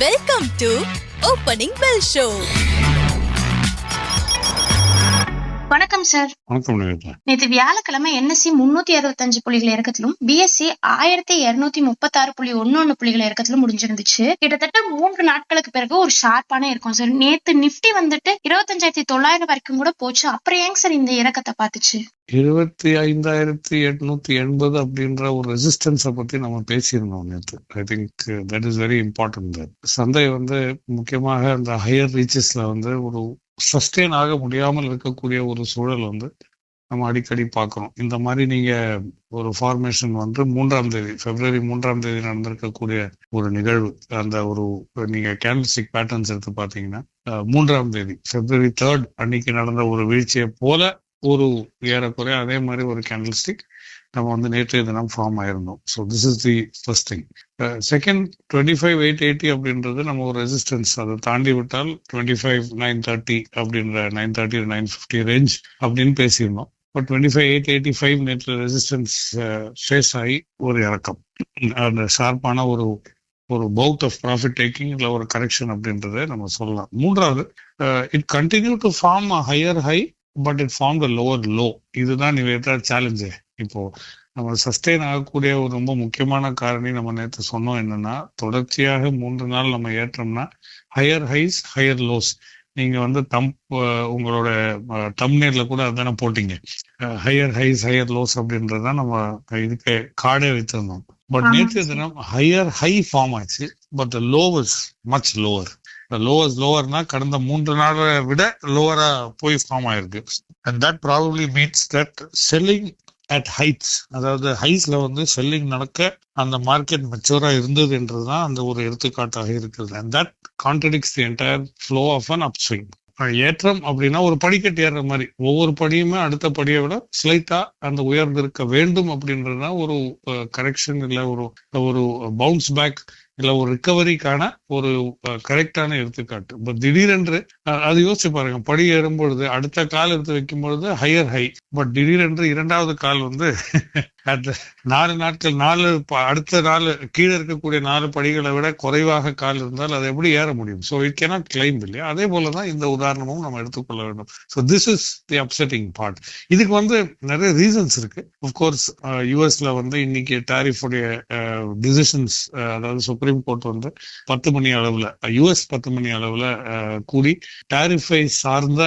Welcome to opening bell show வணக்கம் sir வணக்கம் நேற்று வியாழக்கிழமை என்எஸ்சி முன்னூத்தி அறுபத்தஞ்சு புள்ளிகள் இறக்கத்திலும் பிஎஸ்சி ஆயிரத்தி இருநூத்தி முப்பத்தி ஆறு புள்ளி ஒன்னு ஒண்ணு புள்ளிகள் இறக்கத்திலும் முடிஞ்சிருந்துச்சு. கிட்டத்தட்ட மூன்று நாட்களுக்கு பிறகு ஒரு ஷார்ப்பான இருக்கும் சார் நேத்து நிப்டி வந்துட்டு இருபத்தஞ்சாயிரத்தி தொள்ளாயிரம் வரைக்கும் கூட போச்சு. அப்புறம் ஏங்க சார் இந்த இறக்கத்தை பார்த்துச்சு? இருபத்தி ஐந்தாயிரத்தி எட்நூத்தி எண்பது அப்படின்ற ஒரு ரெசிஸ்டன்ஸை பத்தி நம்ம பேசியிருந்தோம் நேற்று I think that is very important சந்தை வந்து முக்கியமாக அந்த ஹையர் ரீச்சஸ்ல வந்து ஒரு சஸ்டெயின் ஆக முடியாமல் இருக்கக்கூடிய ஒரு சூழல் வந்து நம்ம அடிக்கடி பார்க்குறோம். இந்த மாதிரி நீங்க ஒரு ஃபார்மேஷன் வந்து மூன்றாம் தேதி பிப்ரவரி மூன்றாம் தேதி நடந்திருக்கக்கூடிய ஒரு நிகழ்வு அந்த ஒரு நீங்க கேண்டல்ஸ்டிக் பேட்டர்ன்ஸ் எடுத்து பார்த்தீங்கன்னா மூன்றாம் தேதி பிப்ரவரி தேர்ட் அன்னைக்கு நடந்த ஒரு வீழ்ச்சியை போல ஒரு ஏறக்குறைய அதே மாதிரி ஒரு கேண்டல்ஸ்டிக் நம்ம வந்து நேற்றைய தினம் form ஆயிருந்தோம். So this is the first thing second twenty five eight eighty அப்படின்றது நம்ம ஒரு ரெசிஸ்டன்ஸ் அதை தாண்டி விட்டால் டுவெண்ட்டி ஃபைவ் நைன் தேர்ட்டி அப்படின்ற nine thirty nine fifty range அப்படின்னு பேசியிருந்தோம். But twenty five eight eighty five நேற்று ரெசிஸ்டன்ஸ் ஃபேஸ் uh, ஆகி ஒரு இறக்கம். அந்த ஷார்ப்பான ஒரு ஒரு பவுத் ஆஃப் ப்ராஃபிட் டேக்கிங் இல்லை ஒரு கரெக்ஷன் அப்படின்றத நம்ம சொல்லலாம். மூன்றாவது it continue to form a higher high but it form the lower low இதுதான் நிவேதா சேலஞ்சு இப்போ நம்ம சஸ்டெயின் ஆகக்கூடிய ஒரு ரொம்ப முக்கியமான காரணி நம்ம நேற்று சொன்னோம் என்னன்னா தொடர்ச்சியாக மூன்று நாள் நம்ம ஏற்றோம்னா ஹையர் ஹைஸ் ஹையர் லோஸ் நீங்க வந்து தம் உங்களோட தம்னேர்ல கூட அதானே போட்டீங்க. ஹையர் ஹைஸ் ஹையர் லோஸ் அப்படின்றதான் நம்ம இதுக்கு கார்டே வைத்திருந்தோம். பட். நேற்று தினம் ஹையர் ஹை ஃபார்ம் ஆச்சு. But the lows much lower lowers லோவர்னா கடந்த மூன்று நாளை விட லோவரா போய் ஃபார்ம் ஆயிருக்கு. And that probably means that selling at heights அதாவது ஹைஸ்ல வந்து செல்லிங் நடக்க அந்த மார்க்கெட் மெச்சூரா இருந்தது என்றதுதான் அந்த ஒரு எடுத்துக்காட்டாக இருக்கிறது and that contradicts the entire flow of an upswing ஏற்றம் அப்படின்னா ஒரு படிக்கட்டு ஏறுற மாதிரி. ஒவ்வொரு படியுமே அடுத்த படியை விட ஸ்லைட்டா அந்த உயர்ந்திருக்க வேண்டும் அப்படின்றதுதான் ஒரு கரெக்ஷன் இல்ல ஒரு ஒரு பவுன்ஸ் பேக் இல்ல ஒரு ரிக்கவரிக்கான ஒரு கரெக்டான எடுத்துக்காட்டு. பட் திடீரென்று அது யோசிச்சு பாருங்க. படி ஏறும் பொழுது அடுத்த கால் எடுத்து வைக்கும் பொழுது ஹையர் ஹை பட் திடீரென்று இரண்டாவது கால் வந்து நாலு நாட்கள் நாலு ப- அடுத்த நாலு கீழே இருக்கக்கூடிய நாலு படிகளை விட குறைவாக கால் இருந்தால் அதை எப்படி ஏற முடியும்? ஸோ இட் கேனாட் கிளைம் இல்லையா? அதே போலதான் இந்த உதாரணமும் நம்ம எடுத்துக்கொள்ள வேண்டும். So this is the upsetting part இதுக்கு வந்து நிறைய ரீசன்ஸ் இருக்கு. அஃப்கோர்ஸ் யூஎஸ்ல வந்து இன்னைக்கு டாரிஃபுடைய டிசிஷன்ஸ் அதாவது சுப்ரீம் சுப்ரீம் கோர்ட் வந்து பத்து மணி அளவுல யூஎஸ் பத்து மணி அளவுல கூடி டாரிஃபை சார்ந்த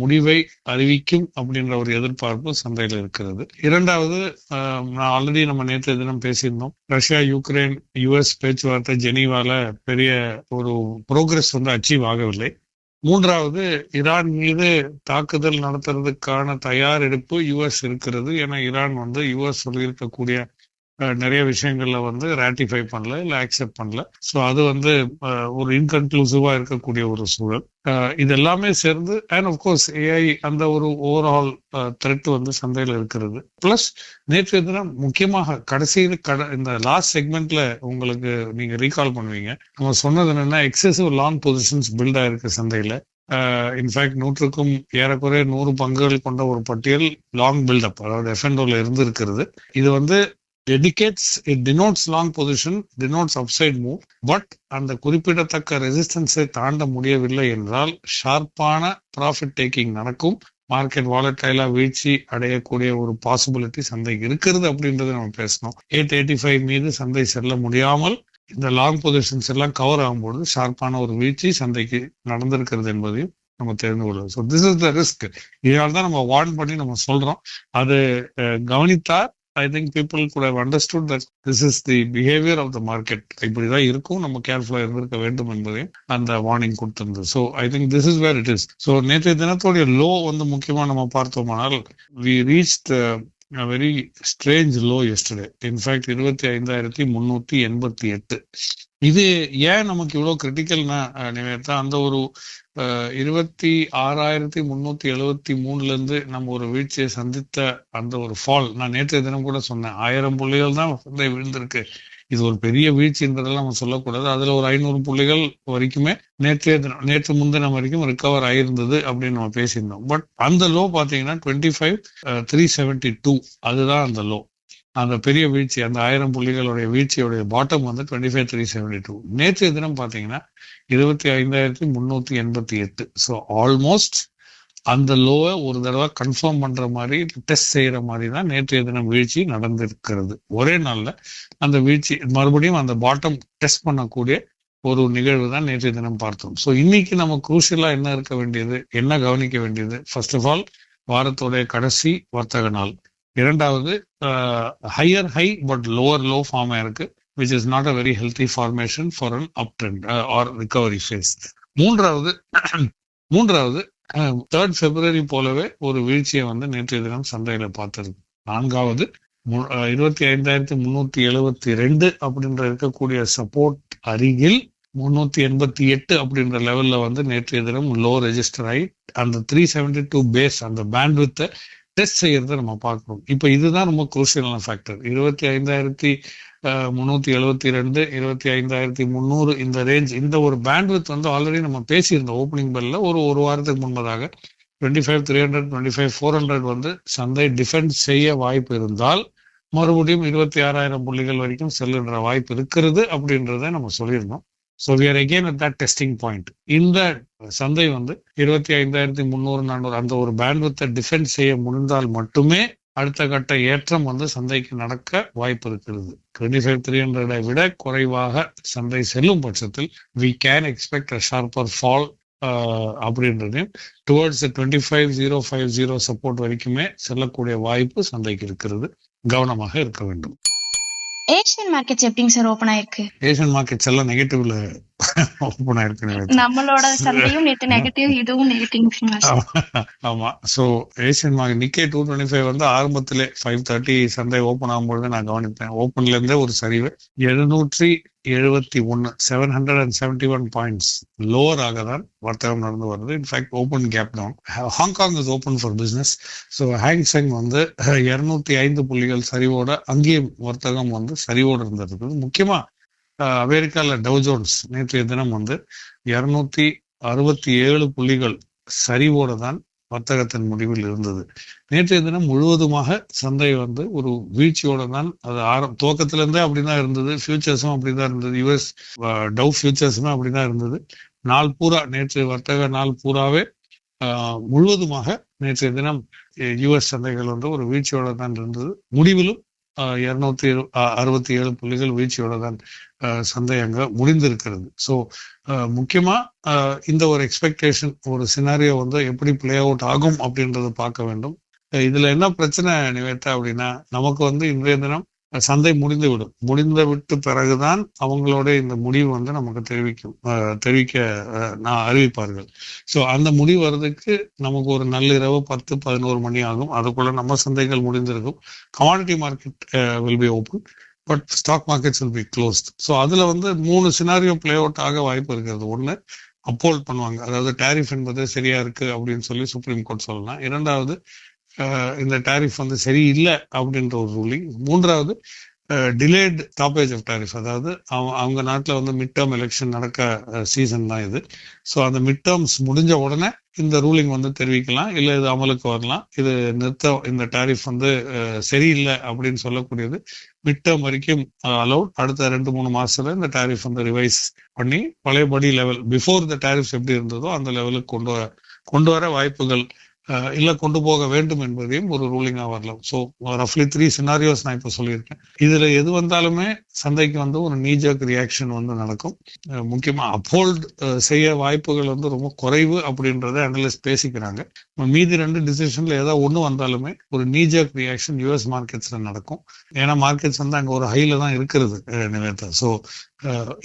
முடிவை அறிவிக்கும் அப்படின்ற ஒரு எதிர்பார்ப்பு சந்தையில் இருக்கிறது. இரண்டாவது நான் ஆல்ரெடி நம்ம நேற்று தினம் பேசியிருந்தோம். ரஷ்யா யுக்ரைன் யுஎஸ் பேச்சுவார்த்தை ஜெனீவால பெரிய ஒரு ப்ரோக்ரஸ் வந்து அச்சீவ் ஆகவில்லை. மூன்றாவது ஈரான் மீது தாக்குதல் நடத்துறதுக்கான தயாரெடுப்பு யுஎஸ் இருக்கிறது. ஏன்னா ஈரான் வந்து யுஎஸ் சொல்லியிருக்கக்கூடிய நிறைய விஷயங்கள்ல வந்து ராட்டிஃபை பண்ணல இல்ல ஆக்செப்ட் பண்ணல. ஸோ அது வந்து ஒரு இன்கன்க்ளூசிவா இருக்கக்கூடிய ஒரு சூழல். இது எல்லாமே சேர்ந்து அண்ட் அஃப்கோர்ஸ் ஏஐ அந்த ஒரு ஓவரால் த்ரெட் வந்து சந்தையில இருக்கிறது. பிளஸ் நேற்று தினம் முக்கியமாக கடைசியில் கட இந்த லாஸ்ட் செக்மெண்ட்ல உங்களுக்கு நீங்க ரீகால் பண்ணுவீங்க. நம்ம சொன்னது என்னன்னா எக்ஸசிவ் லாங் பொசிஷன்ஸ் பில்ட் ஆயிருக்கு சந்தையில. இன்ஃபேக்ட் நூற்றுக்கும் ஏறக்குறைய நூறு பங்குகள் கொண்ட ஒரு பட்டியல் லாங் பில்டப் அதாவது எஃப்என்டோல இருந்து இருக்கிறது இது வந்து dedicates it denotes long position denotes upside move but அந்த குறிப்பிடத்தக்க ரெசிஸ்டன்ஸை தாண்ட முடியவில்லை என்றால் ஷார்ப்பான ப்ராஃபிட் டேக்கிங் நடக்கும். மார்க்கெட் வாலட்டைலா வீழ்ச்சி அடையக்கூடிய ஒரு பாசிபிலிட்டி சந்தைக்கு இருக்கிறது அப்படின்றத நம்ம பேசணும். எயிட் எயிட்டி ஃபைவ் மீது சந்தை செல்ல முடியாமல் இந்த லாங் பொசிஷன்ஸ் எல்லாம் கவர் ஆகும்பொழுது ஷார்ப்பான ஒரு வீழ்ச்சி சந்தைக்கு நடந்திருக்கிறது என்பதையும் நம்ம தெரிந்து கொள்ளும் so this is the risk இதனால தான் நம்ம வார்ன் பண்ணி நம்ம சொல்றோம். அது கவனித்தார் ஐ திங்க் பீப்புள் கூட understood that this is the behaviour of the market இப்படிதான் இருக்கும். நம்ம கேர்ஃபுல்லா இருந்திருக்க வேண்டும் என்பதையும் அந்த warning கொடுத்திருந்தது. So I think this is where it is so நேற்றைய தினத்தோடைய லோ வந்து முக்கியமா நம்ம பார்த்தோமானால் we reach very strange low yesterday in fact இருபத்தி ஐந்தாயிரத்தி முன்னூத்தி எண்பத்தி எட்டு. இது ஏன் நமக்கு இவ்வளவு கிரிட்டிக்கல்னா நிவேதா? அந்த ஒரு இருபத்தி ஆறாயிரத்தி முன்னூத்தி எழுபத்தி மூணுல இருந்து நம்ம ஒரு வீழ்ச்சியை சந்தித்த அந்த ஒரு ஃபால் நான் நேற்றைய தினம் கூட சொன்னேன். ஆயிரம் புள்ளிகள் தான் சந்தை விழுந்திருக்கு. இது ஒரு பெரிய வீழ்ச்சின்றதெல்லாம் நம்ம சொல்லக்கூடாது. அதுல ஒரு ஐநூறு புள்ளிகள் வரைக்குமே நேற்றைய தினம் நேற்று முந்தினம் வரைக்கும் ரிகவர் ஆயிருந்தது அப்படின்னு நம்ம பேசியிருந்தோம். பட் அந்த லோ பாத்தீங்கன்னா twenty five three seventy two அதுதான் அந்த லோ அந்த பெரிய வீழ்ச்சி அந்த ஆயிரம் புள்ளிகளுடைய வீழ்ச்சியுடைய பாட்டம் வந்து twenty five three seventy two நேற்றைய தினம் பார்த்தீங்கன்னா இருபத்தி ஐந்தாயிரத்தி முன்னூத்தி எண்பத்தி எட்டு. ஸோ ஆல்மோஸ்ட் அந்த லோவை ஒரு தடவை கன்ஃபார்ம் பண்ற மாதிரி டெஸ்ட் செய்யற மாதிரி தான் நேற்றைய தினம் வீழ்ச்சி நடந்திருக்கிறது. ஒரே நாள்ல அந்த வீழ்ச்சி மறுபடியும் அந்த பாட்டம் டெஸ்ட் பண்ணக்கூடிய ஒரு நிகழ்வு தான் நேற்றைய தினம் பார்த்தோம். ஸோ இன்னைக்கு நம்ம குரூஷியலா என்ன இருக்க வேண்டியது? என்ன கவனிக்க வேண்டியது? ஃபர்ஸ்ட் ஆஃப் ஆல் வாரத்தோடைய கடைசி வர்த்தக நாள். இரண்டாவது higher high but lower low form இருக்கு which is not a very healthy formation for an up trend or recovery phase மூன்றாவது மூன்றாவது தேர்ட் பிப்ரவரி போலவே ஒரு வீழ்ச்சியை வந்து நேற்றைய தினம் சந்தையில பார்த்திருக்கு நான்காவது இருபத்தி ஐந்தாயிரத்தி முன்னூத்தி எழுபத்தி ரெண்டு அப்படின்ற இருக்கக்கூடிய சப்போர்ட் அருகில் முன்னூத்தி எண்பத்தி எட்டு அப்படின்ற லெவல்ல வந்து நேற்றைய தினம் லோ ரெஜிஸ்டர் ஆகி அந்த த்ரீ செவன்டி டூ பேஸ் அந்த பேண்ட்வித்தை டெஸ்ட் செய்யறதை நம்ம பார்க்கணும். இப்போ இதுதான் ரொம்ப குரூசியலான ஃபேக்டர் இருபத்தி ஐந்தாயிரத்தி முன்னூத்தி எழுபத்தி ரெண்டு இருபத்தி ஐந்தாயிரத்தி முந்நூறு இந்த ரேஞ்ச் இந்த ஒரு பேண்ட்வித் வந்து ஆல்ரெடி நம்ம பேசியிருந்தோம் ஓப்பனிங் பெல்ல ஒரு ஒரு வாரத்துக்கு முன்பதாக twenty five three hundred twenty five four hundred வந்து சந்தை டிஃபெண்ட் செய்ய வாய்ப்பு இருந்தால் மறுபடியும் இருபத்தி ஆறாயிரம் புள்ளிகள் வரைக்கும் செல்லுன்ற வாய்ப்பு இருக்கிறது அப்படின்றத நம்ம சொல்லியிருந்தோம். So we are again at that testing point இந்த சந்தை வந்து இருபத்தி ஐந்தாயிரத்தி முந்நூறு நானூறு அந்த ஒரு பேண்ட்வித்தை டிஃபெண்ட் செய்ய முடிந்தால் மட்டுமே அடுத்த கட்ட ஏற்றம் வந்து சந்தைக்கு நடக்க வாய்ப்பு இருக்கிறது. டுவெண்ட்டி ஃபைவ் த்ரீ ஹண்ட்ரடை விட குறைவாக சந்தை செல்லும் பட்சத்தில் we can expect a sharper fall அப்படின்றதையும் towards twenty five zero five zero support வரைக்குமே செல்லக்கூடிய வாய்ப்பு சந்தைக்கு இருக்கிறது. கவனமாக இருக்க வேண்டும். ஏஷியன் மார்க்கெட்ஸ் எப்படிங்க சார் ஓபன் ஆயிருக்கு? ஏஷியன் மார்க்கெட்ஸ் எல்லாம் நெகட்டிவ்ல நம்மளோட சந்தையும் நேற்று நெகட்டிவ் இதுவும் நெகட்டிவ் ஆமா so Asian market Nikkei two twenty five வந்து ஆரம்பத்திலே ஃபைவ் தேர்ட்டி சந்தை ஓப்பன் ஆகும்பொழுது நான் கவனிப்பேன். ஓப்பன்ல இருந்தே ஒரு சரிவு. எழுநூற்றி எழுபத்தி ஒன்னு seven hundred and seventy one points lower ஆக தான் வர்த்தகம் நடந்து வருது. In fact open gap down Hong Kong is open for business so Hang Seng வந்து இருநூத்தி ஐந்து புள்ளிகள் சரிவோட அங்கேயும் வர்த்தகம் வந்து சரிவோடு இருந்திருக்குது. முக்கியமா அமெரிக்காவில் அமெரிக்கால டவ் ஜோன்ஸ் நேற்றைய தினம் வந்து இருநூத்தி அறுபத்தி ஏழு புள்ளிகள் சரிவோட தான் வர்த்தகத்தின் முடிவில் இருந்தது. நேற்றைய தினம் முழுவதுமாக சந்தை வந்து ஒரு வீழ்ச்சியோட தான் அது ஆரம் துவக்கத்திலேருந்தே அப்படிதான் இருந்தது. ஃபியூச்சர்ஸும் அப்படிதான் இருந்தது. யுஎஸ் டவு ஃபியூச்சர்ஸுமே அப்படிதான் இருந்தது. நாள் பூரா நேற்று வர்த்தக நாள் பூராவே ஆஹ், முழுவதுமாக நேற்றைய தினம் யுஎஸ் சந்தைகள் வந்து ஒரு வீழ்ச்சியோட தான் இருந்தது. முடிவிலும் இருநூத்தி அறுபத்தி ஏழு புள்ளிகள் வீழ்ச்சியோட தான் சந்தை அங்க முடிந்திருக்கிறது. ஸோ முக்கியமா ஆஹ், இந்த ஒரு எக்ஸ்பெக்டேஷன் ஒரு சினாரியோ வந்து எப்படி பிளே அவுட் ஆகும் அப்படின்றத பார்க்க வேண்டும். இதுல என்ன பிரச்சனை நிவேத்தா அப்படின்னா நமக்கு வந்து இன்றைய தினம் சந்தை முடிந்து விடும் முடிந்து விட்டு பிறகுதான் அவங்களோட இந்த முடிவு வந்து நமக்கு தெரிவிக்கும். தெரிவிக்க நான் அறிவிப்பார்கள். ஸோ அந்த முடிவு வர்றதுக்கு நமக்கு ஒரு நள்ளிரவு பத்து பதினோரு மணி ஆகும். அதுக்குள்ள நம்ம சந்தைகள் முடிந்திருக்கும். Commodity market will be open but stock markets will be closed so அதுல வந்து மூணு சினாரியோ பிளே அவுட் ஆக வாய்ப்பு இருக்கிறது. ஒன்று அப்போல்ட் பண்ணுவாங்க. அதாவது டேரிஃப் என்பது சரியா இருக்கு அப்படின்னு சொல்லி சுப்ரீம் கோர்ட் சொல்லலாம். இரண்டாவது இந்த டாரிஃப் வந்து சரியில்லை அப்படின்ற ஒரு ரூலிங் மூன்றாவது டிலேட் ஸ்டாப்பேஜ் ஆஃப் டாரிஃப் அதாவது அவங்க அவங்க நாட்டில் வந்து மிட் டேர்ம் எலெக்ஷன் நடக்க சீசன் தான் இது. ஸோ அந்த மிட் டேர்ம்ஸ் முடிஞ்ச உடனே இந்த ரூலிங் வந்து தெரிவிக்கலாம். இல்லை இது அமலுக்கு வரலாம். இது நிறுத்த இந்த டாரிஃப் வந்து சரியில்லை அப்படின்னு சொல்லக்கூடியது மிட் டேர்ம் வரைக்கும் அலௌட் அடுத்த ரெண்டு மூணு மாசத்துல இந்த டாரிஃப் வந்து ரிவைஸ் பண்ணி பழையபடி லெவல் பிஃபோர் த டாரிஃப் எப்படி இருந்ததோ அந்த லெவலுக்கு கொண்டு வர கொண்டு வர வாய்ப்புகள் இல்ல கொண்டு போக வேண்டும் என்பதையும் ஒரு ரூலிங்காக வரலாம் ஸோ ரஃப்லி த்ரீ சினாரியோஸ் நான் இப்போ சொல்லியிருக்கேன். இதுல எது வந்தாலுமே சந்தைக்கு வந்து ஒரு நீஜக் ரியாக்ஷன் வந்து நடக்கும். அஹ், முக்கியமா அப்போல்ட் செய்ய வாய்ப்புகள் வந்து ரொம்ப குறைவு அப்படின்றத அனலிஸ்ட் பேசிக்கிறாங்க. மீதி ரெண்டு டிசிஷன்ல ஏதாவது ஒன்று வந்தாலுமே ஒரு நீஜக் ரியாக்ஷன் யூஎஸ் மார்க்கெட்ஸ்ல நடக்கும். ஏன்னா மார்க்கெட்ஸ் வந்து அங்க ஒரு ஹையில் தான் இருக்கிறது Nivetha. So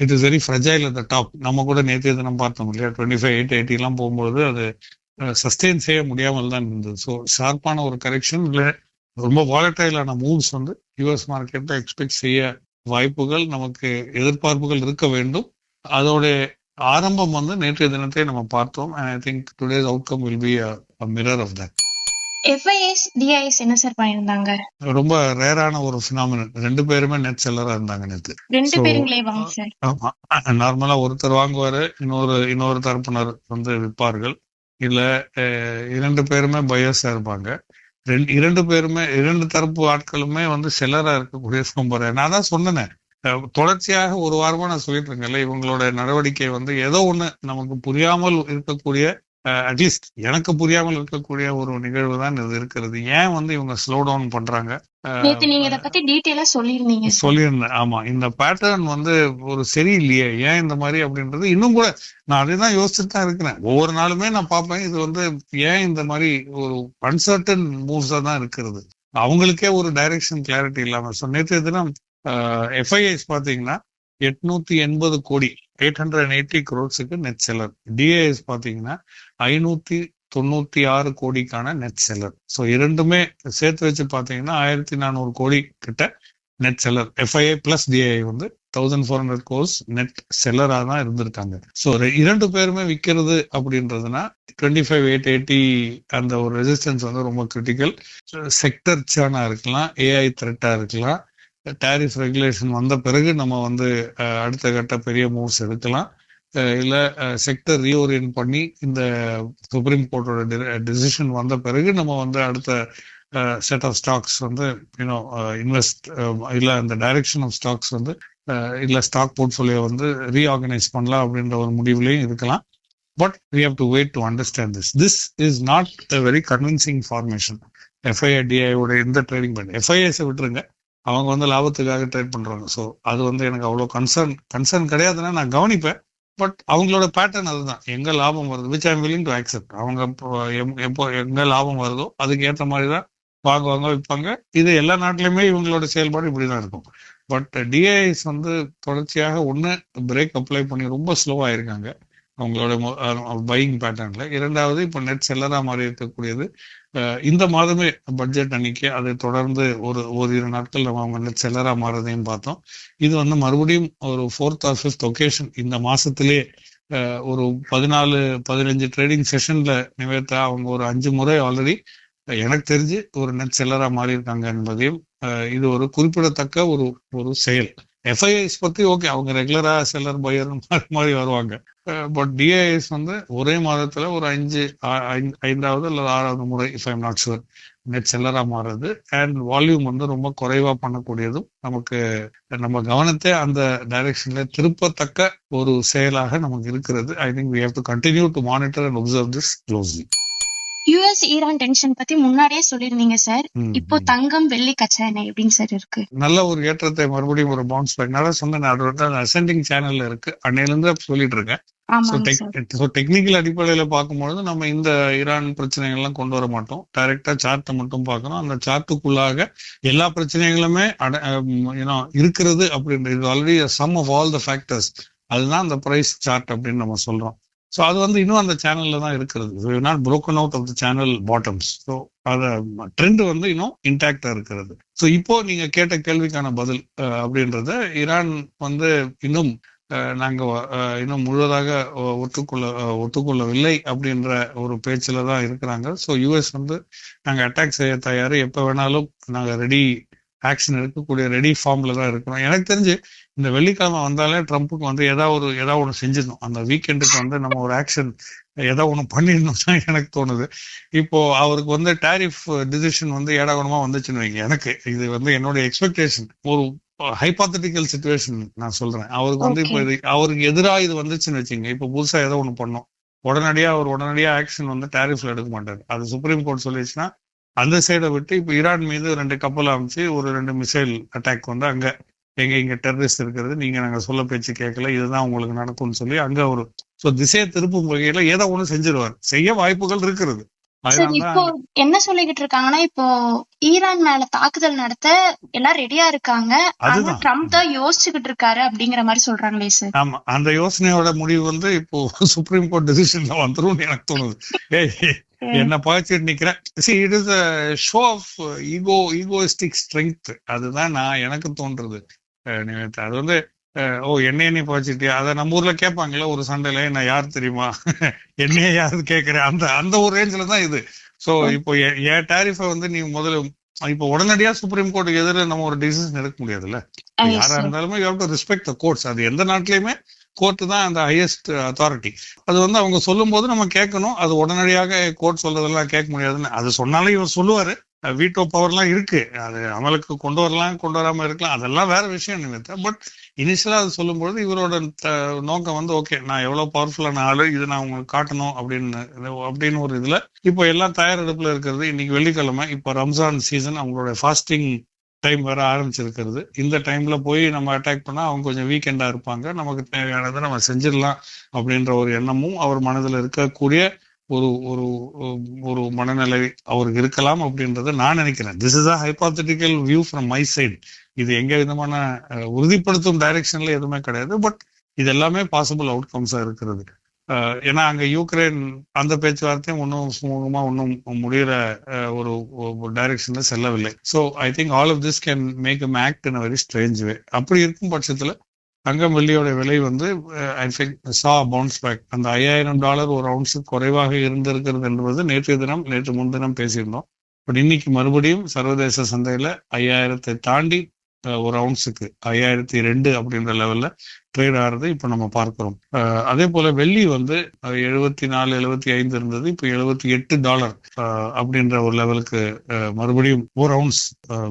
it is very fragile at the top நம்ம கூட நேற்று தினம் பார்த்தோம் இல்லையா? டுவெண்ட்டி ஃபைவ் எயிட் எயிட்டி எல்லாம் போகும்பொழுது அது சஸ்டெயின் செய்ய முடியாமல் தான் இருந்தது. ஸோ ஷார்ப்பான ஒரு கரெக்ஷன் இல்லை ரொம்ப வாலட்டைலான மூவ்ஸ் வந்து யூஎஸ் மார்க்கெட்டை எக்ஸ்பெக்ட் செய்ய வாய்ப்புகள் நமக்கு எதிர்பார்ப்புகள் இருக்க வேண்டும். அதோட ஆரம்பம் வந்து நேற்றைய தினத்தை நம்ம பார்த்தோம். I think today's outcome will be mirror of that FIs DIs என்ன சார் பண்ணியிருந்தாங்க? ரொம்ப ரேரான ஒரு ஃபினாமினல் ரெண்டு பேருமே நெட் செல்லரா இருந்தாங்க நேற்று ரெண்டு பேருங்களே வாங்க சார் ஆமா. நார்மலா ஒருத்தர் வாங்குவாரு இன்னொரு இன்னொரு தரப்பினர் வந்து விற்பார்கள். இல்ல இரண்டு பேருமே பயோஸாக இருப்பாங்க. ரெண்டு இரண்டு பேருமே இரண்டு தரப்பு ஆட்களுமே வந்து செல்லரா இருக்கக்கூடிய சம்பவம். நான் தான் சொன்னேன் தொடர்ச்சியாக ஒரு வாரமா நான் சொல்லிட்டு இருக்கேன்ல இவங்களோட நடவடிக்கை வந்து ஏதோ ஒண்ணு நமக்கு புரியாமல் இருக்கக்கூடிய அட்லீஸ்ட் எனக்கு புரியாமல் இருக்கக்கூடிய ஒரு நிகழ்வு தான் இது இருக்கிறது. ஏன் வந்து இவங்க ஸ்லோ டவுன் பண்றாங்க? நீங்க இத பத்தி சொல்லியிருந்தேன். ஆமா. இந்த பேட்டர்ன் வந்து ஒரு சரியில்லையே ஏன் இந்த மாதிரி அப்படின்றது இன்னும் கூட நான் அதேதான் யோசிச்சுட்டு தான் இருக்கிறேன். ஒவ்வொரு நாளுமே நான் பார்ப்பேன். இது வந்து ஏன் இந்த மாதிரி ஒரு அன்சர்டன் மூவ்ஸா தான் இருக்கிறது? அவங்களுக்கே ஒரு டைரக்ஷன் கிளாரிட்டி இல்லாம. ஸோ நேற்று தினம் எஃப்ஐஎஸ் பாத்தீங்கன்னா எட்நூத்தி எண்பது கோடி எயிட் ஹண்ட்ரட் எயிட்டி க்ரோட்ஸுக்கு நெட் செல்லர் டிஏஎஸ் பாத்தீங்கன்னா ஐநூத்தி தொண்ணூத்தி ஆறு கோடிக்கான நெட் செல்லர் ஸோ இரண்டுமே சேர்த்து வச்சு பார்த்தீங்கன்னா ஆயிரத்தி நானூறு கோடி கிட்ட net seller FII plus DII வந்து thousand four hundred crores net செல்லராக தான் இருந்திருக்காங்க. ஸோ இரண்டு பேருமே விற்கிறது அப்படின்றதுனா டுவெண்ட்டி ஃபைவ் எயிட் எயிட்டி அந்த ஒரு ரெசிஸ்டன்ஸ் வந்து ரொம்ப கிரிட்டிக்கல் செக்டர் சேனாக இருக்கலாம் ஏஐ த்ரெட்டா இருக்கலாம் டேரிஃப் ரெகுலேஷன் வந்த பிறகு நம்ம வந்து அடுத்த கட்ட பெரிய மூவ்ஸ் எடுக்கலாம். இல்லை செக்டர் ரீஓரியன்ட் பண்ணி இந்த சுப்ரீம் கோர்ட்டோட டிசிஷன் வந்த பிறகு நம்ம வந்து அடுத்த செட் ஆஃப் ஸ்டாக்ஸ் வந்து யூனோ இன்வெஸ்ட் இல்லை அந்த டைரக்ஷன் ஆஃப் ஸ்டாக்ஸ் வந்து இல்லை ஸ்டாக் போர்ட்ஃபோலியோ வந்து ரீஆர்கனைஸ் பண்ணலாம் அப்படின்ற ஒரு முடிவுலையும் இருக்கலாம். But we have to wait to understand this this is not a very convincing formation FIR டிஐயோட இந்த ட்ரேடிங் பண்ணி எஃப்ஐஎஸை விட்டுருங்க. அவங்க வந்து லாபத்துக்காக ட்ரேட் பண்ணுறாங்க ஸோ அது வந்து எனக்கு அவ்வளோ கன்சர்ன் கன்சர்ன் கிடையாதுன்னா நான் கவனிப்பேன். பட் அவங்களோட பேட்டர்ன் அதுதான். எங்க லாபம் வருது which I'm willing to accept அவங்க எப்போ எங்க லாபம் வருதோ அதுக்கு ஏற்ற மாதிரி தான் வாங்குவாங்க விற்பாங்க இது எல்லா நாட்டிலையுமே இவங்களோட செயல்பாடு இப்படிதான் இருக்கும். பட் டிஐஸ் வந்து தொடர்ச்சியாக ஒன்று பிரேக் அப்ளை பண்ணி ரொம்ப ஸ்லோவாக இருக்காங்க அவங்களோட பையிங் பேட்டர்ன்ல இரண்டாவது இப்போ நெட் செல்லரா மாறி இருக்கக்கூடியது இந்த மாதமே பட்ஜெட் அன்னைக்கு அதை தொடர்ந்து ஒரு ஒரு இரு நாட்கள் நம்ம அவங்க நெட் செல்லரா மாறதையும் பார்த்தோம். இது வந்து மறுபடியும் ஒரு ஃபோர்த் ஆர் ஃபிஃப்த் ஒகேஷன் இந்த மாசத்திலே ஒரு பதினாலு பதினஞ்சு ட்ரேடிங் செஷன்ல நிவேத்தா அவங்க ஒரு அஞ்சு முறை ஆல்ரெடி எனக்கு தெரிஞ்சு ஒரு நெட் செல்லரா மாறி இருக்காங்க என்பதையும் அஹ், இது ஒரு குறிப்பிடத்தக்க ஒரு ஒரு செயல். எஃப்ஐஎஸ் பத்தி ஓகே அவங்க ரெகுலரா செல்லர் பையர் மாதிரி வருவாங்க. பட் டிஐஎஸ் வந்து ஒரே மாதத்துல ஒரு அஞ்சு ஐந்து- ஐந்தாவது அல்லது ஆறாவது முறை if I'm not sure net செல்லரா மாறுது. அண்ட் வால்யூம் வந்து ரொம்ப குறைவா பண்ணக்கூடியதும் நமக்கு நம்ம கவனத்தை அந்த டைரக்ஷன்ல திருப்பத்தக்க ஒரு செயலாக நமக்கு இருக்கிறது. I think we have to continue to monitor and observe this closely US Iran tension பத்தி முன்னாடியே சொல்லியிருந்தீங்க சார் இப்போ. தங்கம் வெள்ளி கச்சா எண்ணெய் எப்படிங்க சார் இருக்கு. நல்ல ஒரு ஏற்றத்தை மறுபடியும் ஒரு பவுன்ஸ் பேக் நல்லா சொன்னேன் அசெண்டிங் சேனல்ல இருக்கு. அன்னையில இருந்து சொல்லிட்டு இருக்கேன். டெக்னிக்கல் அடிப்படையில பார்க்கும்பொழுது நம்ம இந்த ஈரான் பிரச்சனைகள்லாம் கொண்டு வர மாட்டோம். டைரக்டா சார்ட்டை மட்டும் பார்க்கணும். அந்த சார்ட்டுக்குள்ளாக எல்லா பிரச்சனைகளுமே யூனோ இருக்கிறது அப்படின்றது already some of all the factors அதுதான் அந்த பிரைஸ் சார்ட் அப்படின்னு நம்ம சொல்றோம். ஸோ அது வந்து இன்னும் அந்த சேனல்ல தான் இருக்கிறது. Not broken out of the channel bottoms so அத ட்ரெண்ட் வந்து இன்னும் இன்டாக்டா இருக்கிறது. ஸோ இப்போ நீங்க கேட்ட கேள்விக்கான பதில் அஹ், அப்படின்றத ஈரான் வந்து இன்னும் நாங்க அஹ், இன்னும் முழுவதாக ஒத்துக்கொள்ள ஒத்துக்கொள்ளவில்லை அப்படின்ற ஒரு பேச்சுல தான் இருக்கிறாங்க. ஸோ யூஎஸ் வந்து நாங்க அட்டாக் செய்ய தயார். எப்ப வேணாலும் நாங்க ரெடி ஆக்ஷன் எடுக்கக்கூடிய ரெடி ஃபார்ம்ல தான் இருக்கிறோம். எனக்கு தெரிஞ்சு இந்த வெள்ளிக்கிழமை வந்தாலே ட்ரம்ப்புக்கு வந்து ஏதாவது ஒரு ஏதாவது ஒன்று செஞ்சிடணும். அந்த வீக்கெண்டுக்கு வந்து நம்ம ஒரு ஆக்ஷன் ஏதாவது ஒன்று பண்ணிடணும் தான் எனக்கு தோணுது. இப்போ அவருக்கு வந்து டாரிஃப் டிசிஷன் வந்து ஏடாகுணமா வந்துச்சுன்னு வைங்க. எனக்கு இது வந்து என்னுடைய எக்ஸ்பெக்டேஷன் ஒரு ஹைபாத்தட்டிக்கல் சுச்சுவேஷன் நான் சொல்றேன். அவருக்கு வந்து இப்போ இது அவருக்கு எதிராக இது வந்துச்சுன்னு வச்சுங்க. இப்போ புதுசா ஏதோ ஒன்று பண்ணோம். உடனடியா அவர் உடனடியா ஆக்ஷன் வந்து டாரிஃப்ல எடுக்க மாட்டாரு. அது சுப்ரீம் கோர்ட் சொல்லிடுச்சுன்னா அந்த சைடை விட்டு இப்போ ஈரான் மீது ரெண்டு கப்பல் அமைச்சு ஒரு ரெண்டு மிசைல் அட்டாக் வந்து அங்க எங்க இங்க டெரரிஸ்ட் இருக்கிறது. நீங்க நாங்க சொல்ல பேச்சு கேட்கல. இதுதான் உங்களுக்கு நடக்கும்னு சொல்லி அங்க ஒரு சோ திசையை திருப்பும் வகையில ஏதோ ஒண்ணு செஞ்சிருவார். செய்ய வாய்ப்புகள் இருக்கிறது. இப்போ என்ன சொல்லிக்கிட்டு இருக்காங்கன்னா இப்போ ஈரான் மேல தாக்குதல் நடத்த எல்லாம் ரெடியா இருக்காங்க. ஆனா. ட்ரம்ப் தான் யோசிச்சுக்கிட்டு இருக்காரு அப்படிங்கிற மாதிரி சொல்றாங்களே சார். ஆமா. அந்த யோசனையோட முடிவு வந்து இப்போ சுப்ரீம் கோர்ட் டிசிஷன்ல வந்துரும்னு எனக்கு தோணுது. என்ன பாய்ச்சிட்டு நிக்கிறேன் see it is show of ego egoistic strength அதுதான் நான் எனக்கு தோன்றது. நிவேதா. அது வந்து ஓ என்னைய நீ பாய்ச்சிட்டியா? அதை நம்ம ஊர்ல கேட்பாங்கல்ல ஒரு சண்டையில நான் யார் தெரியுமா? என்னைய யாரு கேக்குறேன் அந்த அந்த ஒரு ரேஞ்சில தான் இது. சோ இப்போ என் டாரிஃபை வந்து நீ முதல்ல இப்போ உடனடியா சுப்ரீம் கோர்ட்டுக்கு எதிர நம்ம ஒரு டிசிஷன் எடுக்க முடியாதுல்ல? யாரா. இருந்தாலுமே you have to respect the courts அது எந்த நாட்டிலயுமே கோர்ட் தான் அந்த ஹையஸ்ட் அத்தாரிட்டி அது வந்து அவங்க சொல்லும் போது நம்ம கேட்கணும். அது உடனடியாக கோர்ட் சொல்றதெல்லாம் கேட்க முடியாதுன்னு. அது சொன்னாலும் இவர் சொல்லுவாரு. வீட்டோ பவர்லாம் இருக்கு. அது அமலுக்கு கொண்டு வரலாம் கொண்டு வராம இருக்கலாம். அதெல்லாம் வேற விஷயம் நினைத்த. பட் இனிஷியலா அது சொல்லும்பொழுது இவரோட நோக்கம் வந்து ஓகே நான் எவ்வளவு பவர்ஃபுல்லான ஆளு. இது நான் உங்களுக்கு காட்டணும். அப்படின்னு அப்படின்னு ஒரு இதுல இப்போ எல்லாம் தயாரெடுப்புல இருக்கிறது இன்னைக்கு வெள்ளிக்கிழமை. இப்போ ரம்ஜான் சீசன் அவங்களோட ஃபாஸ்டிங் டைம் வேற ஆரம்பிச்சிருக்கிறது. இந்த டைம்ல போய் நம்ம அட்டாக் பண்ணா அவங்க கொஞ்சம் வீக்கெண்டா இருப்பாங்க. நமக்கு தேவையானதை நம்ம செஞ்சிடலாம் அப்படின்ற ஒரு எண்ணமும் அவர் மனதில் இருக்கக்கூடிய ஒரு ஒரு ஒரு மனநிலை அவருக்கு இருக்கலாம் அப்படின்றத நான் நினைக்கிறேன். This is a hypothetical view from my side இது எங்க விதமான உறுதிப்படுத்தும் டைரக்ஷன்ல எதுவுமே கிடையாது. பட் இது எல்லாமே பாசிபிள் அவுட்கம்ஸா இருக்கிறது. ஏன்னா அங்க யூக்ரைன் அந்த பேச்சுவார்த்தையும் ஒன்றும் சுமூகமா ஒன்றும் முடிகிற ஒரு டைரக்ஷன்ல செல்லவில்லை. So I think all of this can make am act in very strange வே அப்படி இருக்கும் பட்சத்துல தங்கம் வெள்ளியோட விலை வந்து ஐ திங்க் சா பவுன்ஸ் பேக் அந்த ஐயாயிரம் டாலர் ஒரு அவுன்ஸுக்கு குறைவாக இருந்திருக்கிறது என்பது நேற்றைய தினம் நேற்று முன்தினம் பேசியிருந்தோம். பட் இன்னைக்கு மறுபடியும் சர்வதேச சந்தையில ஐயாயிரத்தை தாண்டி ஒரு அவுன்ஸுக்கு ஐயாயிரத்தி ரெண்டு அப்படின்ற லெவல்ல ட்ரேட் ஆகிறது இப்போ நம்ம பார்க்கிறோம். அஹ், அதே போல வெள்ளி வந்து எழுபத்தி நாலு எழுபத்தி ஐந்து இருந்தது இப்போ எழுபத்தி எட்டு டாலர் அப்படின்ற ஒரு லெவலுக்கு மறுபடியும் ஒரு அவுன்ஸ்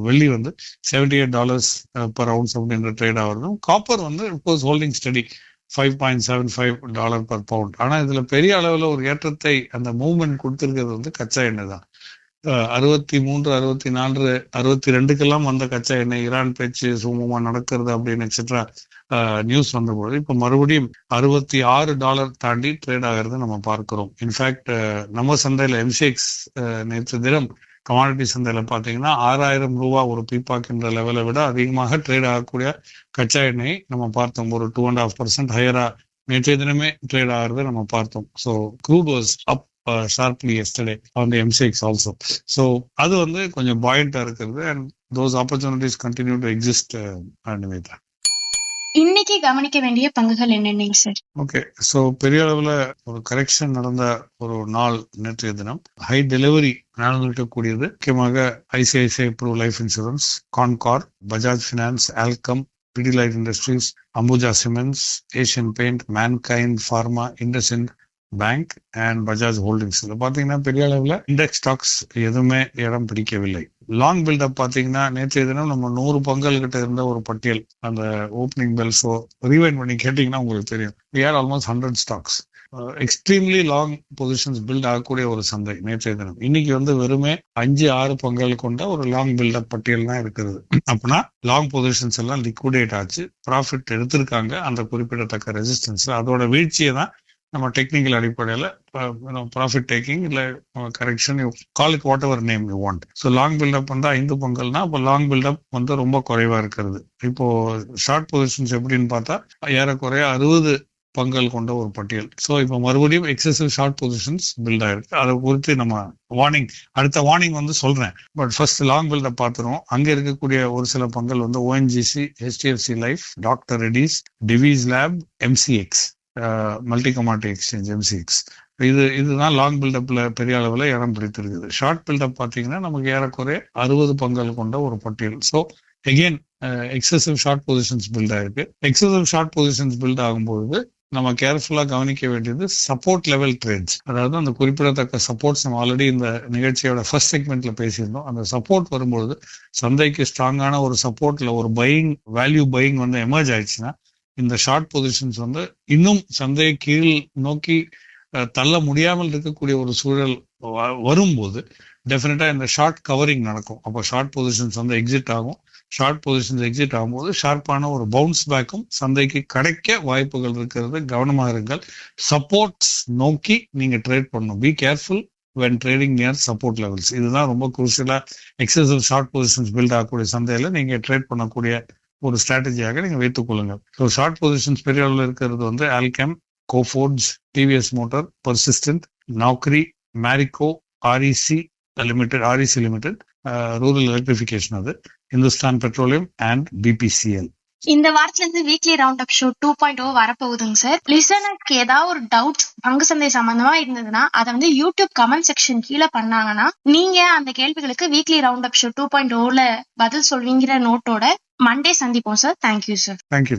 வெள்ளி வந்து seventy eight dollars per ounce அப்படின்ற ட்ரேட் ஆகிறதும் காப்பர் வந்து இப்போஸ் holding steady five point seven five dollar per pound ஆனா இதுல பெரிய அளவுல ஒரு ஏற்றத்தை அந்த மூவ்மெண்ட் கொடுத்துருக்கிறது வந்து கச்சா எண்ணெய் தான். அறுபத்தி மூன்று அறுபத்தி நான்கு அறுபத்தி ரெண்டுக்கெல்லாம் வந்த கச்சா எண்ணெய் ஈரான் பேச்சு சுமூகமா நடக்கிறது அப்படின்னு எக்ஸெட்ரா நியூஸ் வந்தபோது. இப்ப மறுபடியும் அறுபத்தி ஆறு டாலர் தாண்டி ட்ரேட் ஆகிறது நம்ம பார்க்கிறோம். இன்ஃபேக்ட் நம்ம சந்தையில எம்சிஎக்ஸ் நேற்று தினம் கமாடிட்டி சந்தையில பாத்தீங்கன்னா ஆறாயிரம் ரூபாய் ஒரு பீப்பாக்கின்ற லெவலை விட அதிகமாக ட்ரேட் ஆகக்கூடிய கச்சா எண்ணெய் நம்ம பார்த்தோம். ஒரு டூ அண்ட் ஹாஃப் பர்சன்ட் ஹையரா நேற்றைய தினமே ட்ரேட் ஆகிறத நம்ம பார்த்தோம். So crude was up sharply yesterday on the MCX also so அது வந்து கொஞ்சம் பாயிண்டா இருக்கிறது and those opportunities continue to exist Nivetha இன்னைக்கு கவனிக்க வேண்டிய பங்குகள் என்னென்னங்க சார் ஓகே ஸோ பெரிய அளவில் ஒரு கரெக்ஷன் நடந்த ஒரு நாள் நேற்றைய தினம். ஹை டெலிவரி நடந்திருக்கக்கூடியது. முக்கியமாக ICICI Pru Life Insurance Concor Bajaj Finance Alkem Pidilite Industries Ambuja Cements Asian Paint Mankind Pharma IndusInd Bank and Bajaj Holdings இதில் பார்த்தீங்கன்னா பெரிய அளவில் இண்டெக்ஸ் ஸ்டாக்ஸ் எதுவுமே இடம் பிடிக்கவில்லை. லாங் பில்டப் பார்த்தீங்கன்னா நேற்றைய தினம் நம்ம நூறு பங்கல் கிட்ட இருந்த ஒரு பட்டியல். அந்த ஓப்பனிங் பெல்ஸோ ரீவைண்ட் பண்ணி கேட்டிங்கன்னா உங்களுக்கு தெரியும். Are almost hundred stocks extremely long positions build ஆகக்கூடிய ஒரு சந்தை நேற்றைய தினம். இன்னைக்கு வந்து வெறுமே அஞ்சு ஆறு பங்குகள் கொண்ட ஒரு லாங் பில்டப் பட்டியல் தான் இருக்கிறது. அப்படின்னா லாங் பொசிஷன்ஸ் எல்லாம் லிக்விடேட் ஆச்சு. ப்ராஃபிட் எடுத்திருக்காங்க. அந்த குறிப்பிடத்தக்க ரெசிஸ்டன்ஸ் அதோட வீழ்ச்சியை தான் நம்ம டெக்னிக்கல் அடிப்படையில் ப்ராஃபிட் டேக்கிங் இல்லை correction call it whatever name you want so long buildup வந்து ஐந்து பங்கல்னா அப்போ லாங் பில்டப் வந்து ரொம்ப குறைவாக இருக்கிறது. இப்போ ஷார்ட் பொசிஷன்ஸ் எப்படின்னு பார்த்தா ஏறக்குறைய அறுபது பங்கல் கொண்ட ஒரு பட்டியல். ஸோ இப்போ மறுபடியும் எக்ஸசிவ் ஷார்ட் பொசிஷன்ஸ் பில்ட் ஆயிருக்கு. அதை குறித்து நம்ம வார்னிங் அடுத்த வார்னிங் வந்து சொல்றேன். பட் ஃபர்ஸ்ட் லாங் பில்டப் பார்த்துருவோம். அங்கே இருக்கக்கூடிய ஒரு சில பங்கல் வந்து ONGC HDFC Life doctor Reddy's Divi's Lab MCX Multi Commodity Exchange MCX இது இதுதான் லாங் பில்டப்ல பெரிய அளவில் இடம் பிடித்திருக்குது. ஷார்ட் பில்டப் பார்த்தீங்கன்னா நமக்கு ஏறக்குறைய அறுபது பங்கல் கொண்ட ஒரு பட்டியல். So again excessive short positions build ஆயிருக்கு. எக்ஸசிவ் ஷார்ட் பொசிஷன்ஸ் பில்ட் ஆகும்போது நம்ம கேர்ஃபுல்லா கவனிக்க வேண்டியது சப்போர்ட் லெவல் ட்ரேட்ஸ் அதாவது அந்த குறிப்பிடத்தக்க சப்போர்ட்ஸ் நம்ம ஆல்ரெடி இந்த நிகழ்ச்சியோட ஃபர்ஸ்ட் செக்மெண்ட்ல பேசியிருந்தோம். அந்த சப்போர்ட் வரும்பொழுது சந்தைக்கு ஸ்ட்ராங்கான ஒரு சப்போர்ட்ல ஒரு பையிங் வேல்யூ பையிங் வந்து எமர்ஜ் ஆயிடுச்சுன்னா இந்த ஷார்ட் பொசிஷன்ஸ் வந்து இன்னும் சந்தையை கீழ் நோக்கி தள்ள முடியாமல் இருக்கக்கூடிய ஒரு சூழல் வரும்போது டெஃபினட்டா இந்த ஷார்ட் கவரிங் நடக்கும். அப்போ ஷார்ட் பொசிஷன்ஸ் வந்து எக்ஸிட் ஆகும். ஷார்ட் பொசிஷன்ஸ் எக்ஸிட் ஆகும்போது ஷார்ப்பான ஒரு பவுன்ஸ் பேக்கும் சந்தைக்கு கிடைக்க வாய்ப்புகள் இருக்கிறது. கவனமாக இருங்கள். சப்போர்ட்ஸ் நோக்கி நீங்க ட்ரேட் பண்ணணும். Be careful when trading near support levels இதுதான் ரொம்ப குருசியலா எக்ஸசிவ் ஷார்ட் பொசிஷன்ஸ் பில்ட் ஆகக்கூடிய சந்தையில நீங்க ட்ரேட் பண்ணக்கூடிய ஒரு ஸ்ட்ராட்டஜியாக நீங்கள் வைத்துக் கொள்ளுங்கள். ஸோ ஷார்ட் பொசிஷன்ஸ் பெரிய அளவில் இருக்கிறது வந்து Alkem Coforge TVS motor Persistent Naukri Marico REC limited REC limited rural electrification அது இந்துஸ்தான் பெட்ரோலியம் அண்ட் பிபிசிஎல் இந்த வாரத்துல இருந்து weekly round up show two point O வரப்போகுதுங்க sir லிசனருக்கு ஏதாவது ஒரு டவுட் பங்கு சந்தை சம்பந்தமா இருந்ததுன்னா அதை வந்து யூடியூப் கமெண்ட் செக்ஷன் கீழே பண்ணாங்கன்னா நீங்க அந்த கேள்விகளுக்கு weekly round up show two point ஓல பதில் சொல்வீங்கிற நோட்டோட மண்டே சந்திப்போம் sir thank you sir thank you